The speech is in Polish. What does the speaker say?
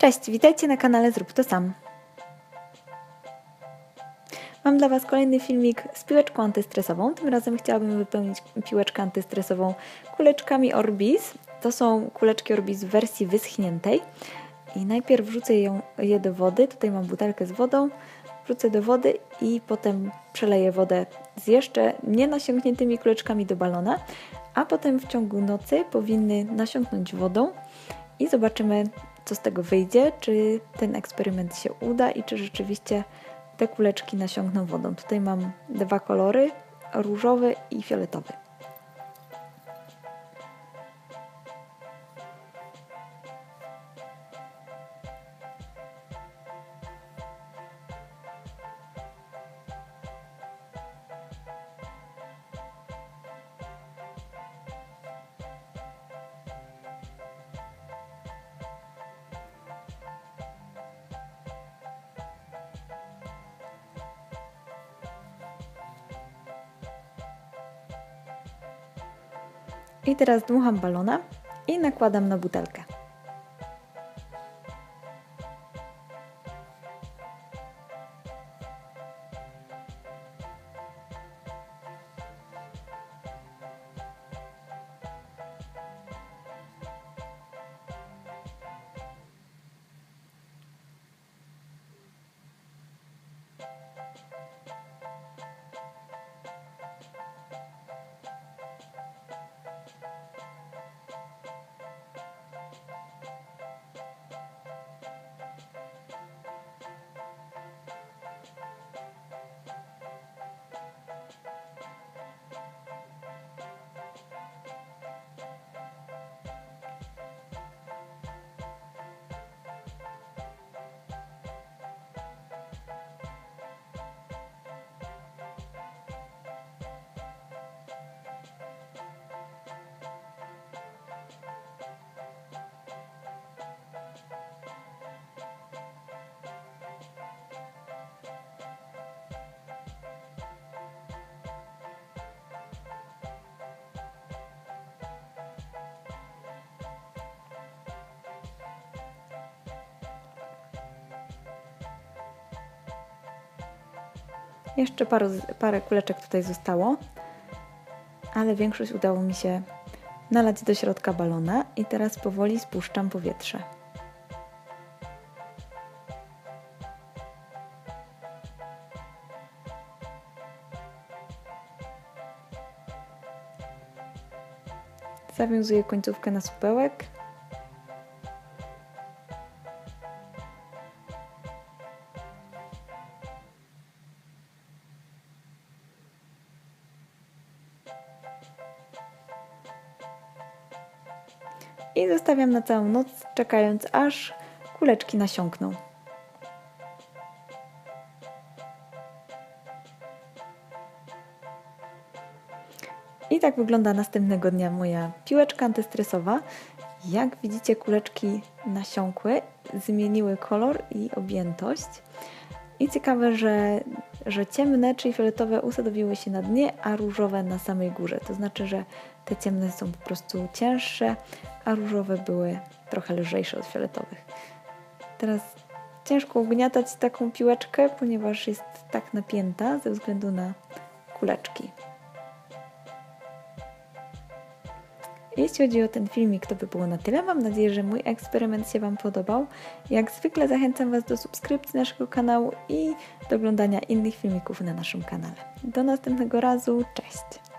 Cześć, witajcie na kanale Zrób to sam. Mam dla Was kolejny filmik z piłeczką antystresową. Tym razem chciałabym wypełnić piłeczkę antystresową kuleczkami Orbis. To są kuleczki Orbis w wersji wyschniętej. I najpierw wrzucę ją, je do wody. Tutaj mam butelkę z wodą. Wrzucę do wody i potem przeleję wodę z jeszcze nie nasiąkniętymi kuleczkami do balona, a potem w ciągu nocy powinny nasiąknąć wodą i zobaczymy, co z tego wyjdzie, czy ten eksperyment się uda i czy rzeczywiście te kuleczki nasiąkną wodą. Tutaj mam dwa kolory, różowy i fioletowy. I teraz dmucham balona i nakładam na butelkę. Jeszcze parę, parę kuleczek tutaj zostało, ale większość udało mi się nalać do środka balona i teraz powoli spuszczam powietrze. Zawiązuję końcówkę na supełek i zostawiam na całą noc, czekając aż kuleczki nasiąkną. I tak wygląda następnego dnia moja piłeczka antystresowa. Jak widzicie, kuleczki nasiąkły, zmieniły kolor i objętość. I ciekawe, że, że ciemne, czyli fioletowe usadowiły się na dnie, a różowe na samej górze. To znaczy, że te ciemne są po prostu cięższe, a różowe były trochę lżejsze od fioletowych. Teraz ciężko ugniatać taką piłeczkę, ponieważ jest tak napięta ze względu na kuleczki. Jeśli chodzi o ten filmik, to by było na tyle. Mam nadzieję, że mój eksperyment się Wam podobał. Jak zwykle zachęcam Was do subskrypcji naszego kanału i do oglądania innych filmików na naszym kanale. Do następnego razu, cześć!